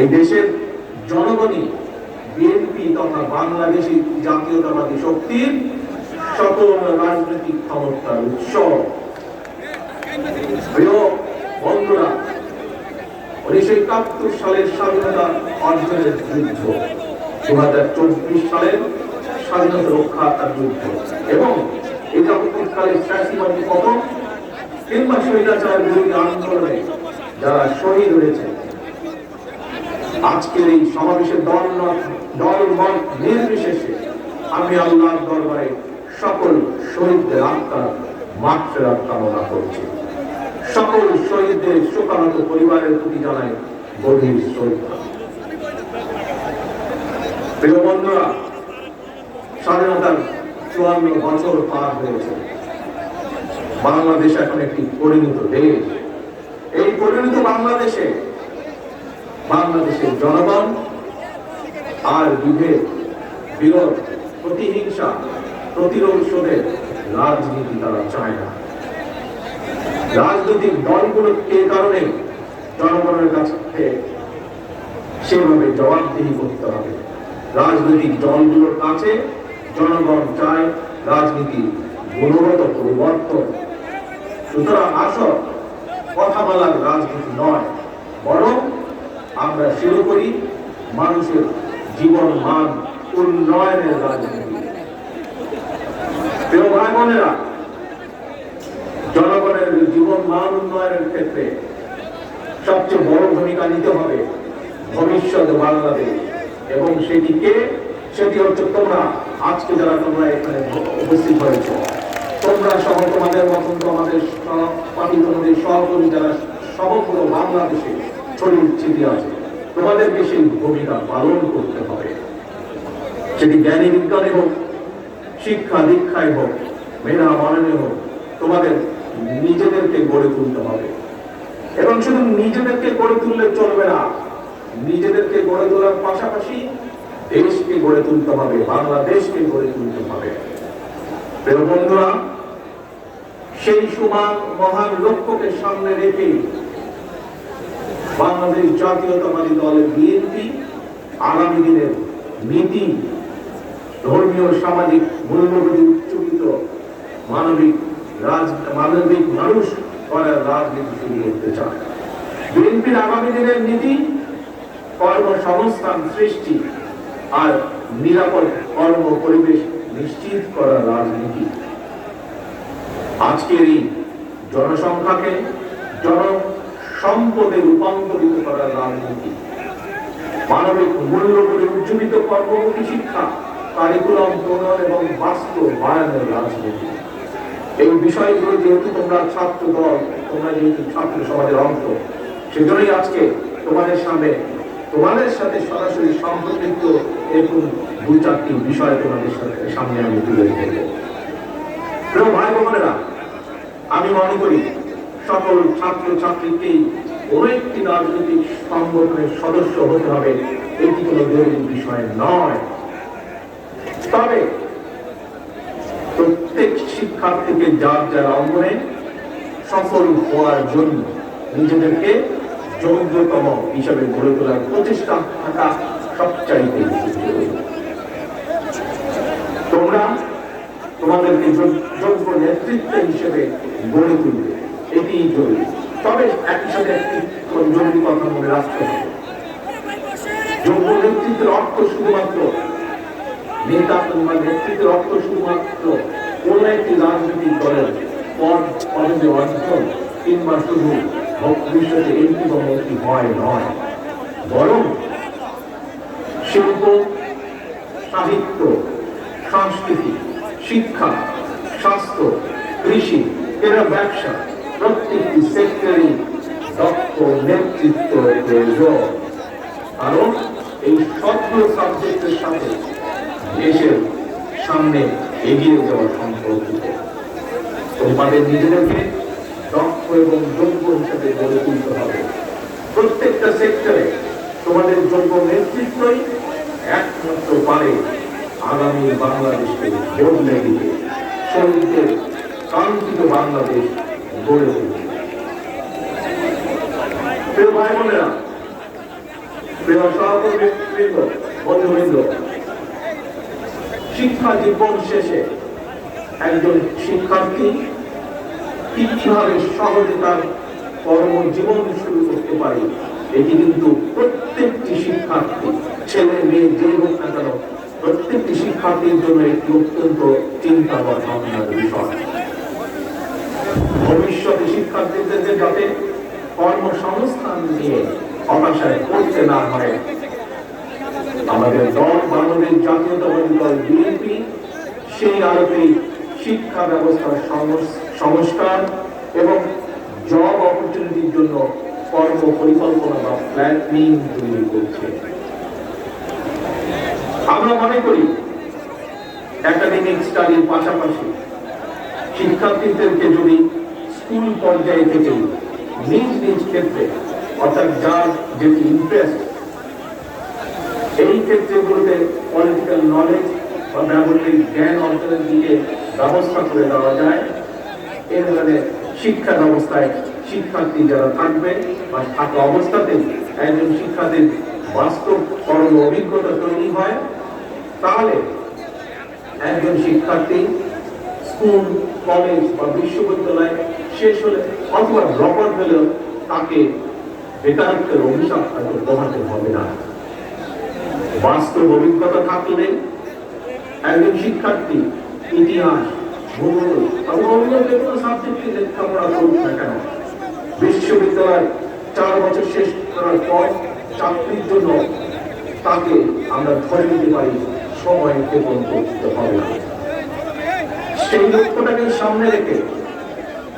এই দেশের জনগণই বিএনপি তথা বাংলাদেশি জাতীয়তাবাদী শক্তির সকল রাজনৈতিক ক্ষমতার উৎস। বন্ধুরা, উনিশশো একাত্তর সালের স্বাধীনতা অর্জনের যুদ্ধ দু হাজার চব্বিশ সালের স্বাধীনতা রক্ষার যুদ্ধ এবং এই যতকালের ফ্যাসিবাদী পতন কিংবা স্বৈরাচার বিরোধী আন্দোলনে যারা শহীদ হয়েছে। আজকের এই সমাবেশের দল দল মত নির্বিশেষে আমি আল্লাহর দরবারে সকল শহীদদের আত্মার মাত্রার কামনা করছি। সকল শহীদদের শোকাহত পরিবারের প্রতি জানাই গভীর শ্রদ্ধা। প্রিয় বন্ধুরা, স্বাধীনতার চুয়ান্ন বছর পার হয়েছে। বাংলাদেশ এখন একটি পরিণত দেশ। পরিণত বাংলাদেশে। বাংলাদেশের জনগণ আর বিভেদ, বিরোধ, প্রতিহিংসা প্রতিরোধের রাজনীতি তারা চায় না। রাজনৈতিক দলগুলো কে কারণে জনগণের কাছে সেভাবে জবাবদিহি করতে হবে? রাজনৈতিক দলগুলোর কাছে জনগণ চায় রাজনীতি গুণগত পরিবর্তন। সুতরাং আসল কথা বলার রাজনীতি নয়, বরং আমরা শুরু করি মানুষের জীবন মান উন্নয়নের রাজনীতি। ভাই বোনেরা জনগণের জীবন মান উন্নয়নের ক্ষেত্রে সবচেয়ে বড় ভূমিকা নিতে হবে ভবিষ্যৎ বাংলাদেশ। এবং সেটিকে, সেটি হচ্ছে তোমরা, আজকে যারা তোমরা এখানে উপস্থিত হয়েছ তোমরা সহ তোমাদের মতন তোমাদের সহপাঠী তোমাদের সহকর্মী যারা সমগ্র বাংলাদেশে ছড়িয়ে ছিটিয়ে আছে তোমাদেরকে সেই ভূমিকা পালন করতে হবে। সেটি জ্ঞানী বিজ্ঞানে হোক, শিক্ষা দীক্ষায় হোক, মেধা মননে হোক, তোমাদের নিজেদেরকে গড়ে তুলতে হবে। এবং শুধু নিজেদেরকে গড়ে তুললে চলবে না, নিজেদেরকে গড়ে তোলার পাশাপাশি দেশকে গড়ে তুলতে হবে, বাংলাদেশকে গড়ে তুলতে হবে। বন্ধুরা সেই সমান মহান লক্ষ্যকে সামনে রেখে বাংলাদেশ জাতীয়তাবাদী দলের বিএনপি আগামী দিনের নীতি, ধর্মীয় সামাজিক মূল্যবোধে উচ্চকিত মানবিক রাজ, মানবিক মানুষ করার রাজনীতি শুরু করতে চায়। বিএনপির আগামী দিনের নীতি, কর্মসংস্থান সৃষ্টি আর নিরাপদ কর্ম পরিবেশ নিশ্চিত করার রাজনীতি। আজকের এই জনসংখ্যাকে জন সম্পদে রূপান্তরিত করার রাজনীতি। মানবিক মূল্যবোধে উজ্জীবিত কর্মমুখী শিক্ষা কারিকুলাম প্রণয়ন এবং বাস্তবায়নের রাজনীতি। এই বিষয়গুলো যেহেতু তোমরা ছাত্র দল তোমরা যেহেতু ছাত্র সমাজের অংশ, সেজন্যই আজকে তোমাদের সামনে, তোমাদের সাথে সরাসরি সম্পর্কিত এরকম দু চারটি বিষয় তোমাদের সাথে সামনে আমি তুলে ধরবো। প্রিয় ভাই বোনেরা, আমি মনে করি সকল ছাত্র ছাত্রীকেই কোন একটি রাজনৈতিক সংগঠনের সদস্য হতে হবে। এটি কোনো জরুরি বিষয় নয়। তবে প্রত্যেক শিক্ষার্থীকে যার যার অঙ্গনে সফল হওয়ার জন্য নিজেদেরকে যোগ্যতম হিসাবে গড়ে তোলার প্রচেষ্টা থাকা সবচাইতে বেশি জরুরি। তোমরা তোমাদেরকে যোগ- যোগ্য নেতৃত্ব হিসেবে গড়ে তুলবে। এটি জরুরি। তবে একই সাথে একটি জরুরি কথা মনে রাখতে হবে। যোগ্য নেতৃত্বের অর্থ শুধুমাত্র, নেতা কিংবা নেতৃত্বের অর্থ শুধুমাত্র কোন একটি রাজনৈতিক দলের পদ পদে অর্জন কিংবা শুধু ভবিষ্যতে এমপি বা মন্ত্রী হয় নয়। বরং শিল্প, সাহিত্য, সংস্কৃতি শিক্ষা, স্বাস্থ্য, কৃষি, এরা ব্যবসা, প্রত্যেকটি সেক্টরে দক্ষ নেতৃত্ব প্রয়োজন। কারণ এই সবগুলো সাবজেক্টের সাথে দেশের সামনে এগিয়ে যাওয়া সম্পর্কিত। তোমাদের নিজেদেরকে দক্ষ এবং যোগ্য হিসাবে গড়ে তুলতে হবে। প্রত্যেকটা সেক্টরে তোমাদের যোগ্য নেতৃত্বই একমাত্র পারে আগামী বাংলাদেশকে বদলে দিতে শহীদদের কাঙ্ক্ষিত বাংলাদেশ গড়ে বন্ধুবৃন্দ, শিক্ষা জীবন শেষে একজন শিক্ষার্থী কীভাবে সহজে তার কর্মজীবন শুরু করতে পারে, এটি কিন্তু প্রত্যেকটি শিক্ষার্থী, ছেলে, মেয়ে, যে হোক না কেন প্রত্যেকটি শিক্ষার্থীর জন্য একটি অত্যন্ত চিন্তাকর ভাবনার বিষয়। ভবিষ্যতে শিক্ষার্থীদেরকে যাতে কর্মসংস্থান নিয়ে হতাশায় পড়তে না হয়, আমাদের দল, বাংলাদেশ জাতীয়তাবাদী দল, বিএনপি, সেই আলোকেই শিক্ষা ব্যবস্থার সংস্কার এবং জব অপরচুনিটির জন্য কর্ম পরিকল্পনা বা প্ল্যানিং তৈরি করছে। আমরা মনে করি একাডেমিক স্টাডির পাশাপাশি শিক্ষার্থীদেরকে যদি স্কুল পর্যায়ে থেকে নিজ নিজ ক্ষেত্রে, অর্থাৎ যার যেটি ইন্টারেস্ট এই ক্ষেত্রগুলোতে পলিটিক্যাল নলেজ বা ব্যবহারিক জ্ঞান অর্জনের দিকে ব্যবস্থা করে দেওয়া যায়। এর শিক্ষা ব্যবস্থায় শিক্ষার্থী যারা থাকবে বা থাকা অবস্থাতে একজন শিক্ষার্থীর বাস্তব কর্ম অভিজ্ঞতা তৈরি হয়। তাহলে একজন শিক্ষার্থী স্কুল, কলেজ বা বিশ্ববিদ্যালয় শেষ হলে অথবা ড্রপ আউট হলেও তাকে বেকারত্বের অভিশাপ তাকে পোহাতে হবে না। বাস্তব অভিজ্ঞতা থাকলে একজন শিক্ষার্থী ইতিহাস, ভূগোল এবং অন্য যে কোনো সাবজেক্টে কেন, বিশ্ববিদ্যালয় চার বছর শেষ করার পর চাকরির জন্য তাকে আমরা ধরে নিতে পারি সময় ক্ষেপণ করতে হবে। সেই লক্ষ্যটাকে সামনে রেখে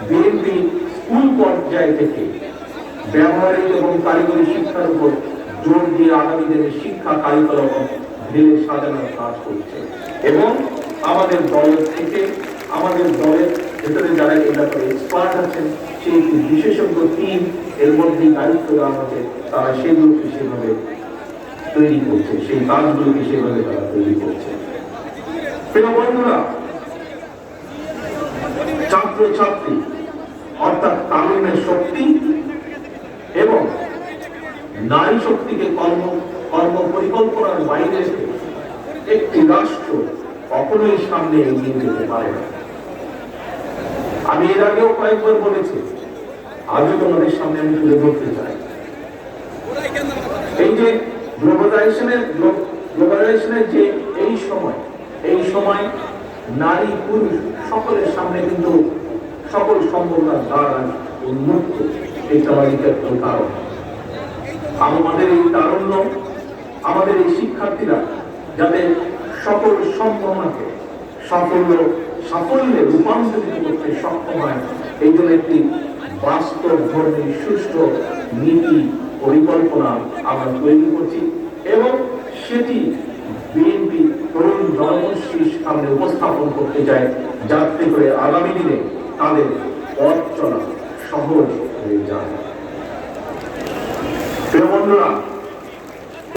বিএনপি স্কুল পর্যায় থেকে ব্যবহারিক এবং কারিগরি শিক্ষার উপর জোর দিয়ে আগামী দিনে শিক্ষা কারিকুলাম ঢেলে সাজানোর কাজ করছে। এবং আমাদের দলের থেকে, আমাদের দলের ভেতরে যারা এ ব্যাপারে এক্সপার্ট আছেন, সেই বিশেষজ্ঞ টিম এর মধ্যে দায়িত্ব দেওয়া হচ্ছে, তারা সেগুলোকে সেভাবে তৈরি করছে, সেই কাজগুলোকে সেভাবে তারা তৈরি করছে। বন্ধুরা ছাত্র ছাত্রী অর্থাৎ তারুণ্যের শক্তি এবং নারী শক্তিকে কর্ম কর্ম পরিকল্পনার বাইরে একটি রাষ্ট্র কখনোই সামনে এগিয়ে যেতে পারে না। আমি এর আগেও কয়েকবার বলেছি, আজও তোমাদের সামনে আমি তুলে ধরতে চাই। গ্লোবালাইজেশনের গ্লোবালাইজেশনের যে এই সময় এই সময় নারী পুরুষ সকলের সামনে কিন্তু সকল সম্ভাবনার দ্বার উন্মুক্ত। এই তালিকার কারণ। আমাদের এই তারুণ্য, আমাদের এই শিক্ষার্থীরা যাতে সকল সম্ভাবনাকে সাফল্য, সাফল্যে রূপান্তরিত করতে সক্ষম হয়, এই জন্য একটি বাস্তব ধর্মী সুষ্ঠু নীতি পরিকল্পনা আমরা তৈরি করছি এবং সেটি বিএনপি তরুণ জনগোষ্ঠীর সামনে উপস্থাপন করতে চায় যাতে করে আগামী দিনে তাদের পথ চলা সহজ হয়ে যায়। বন্ধুরা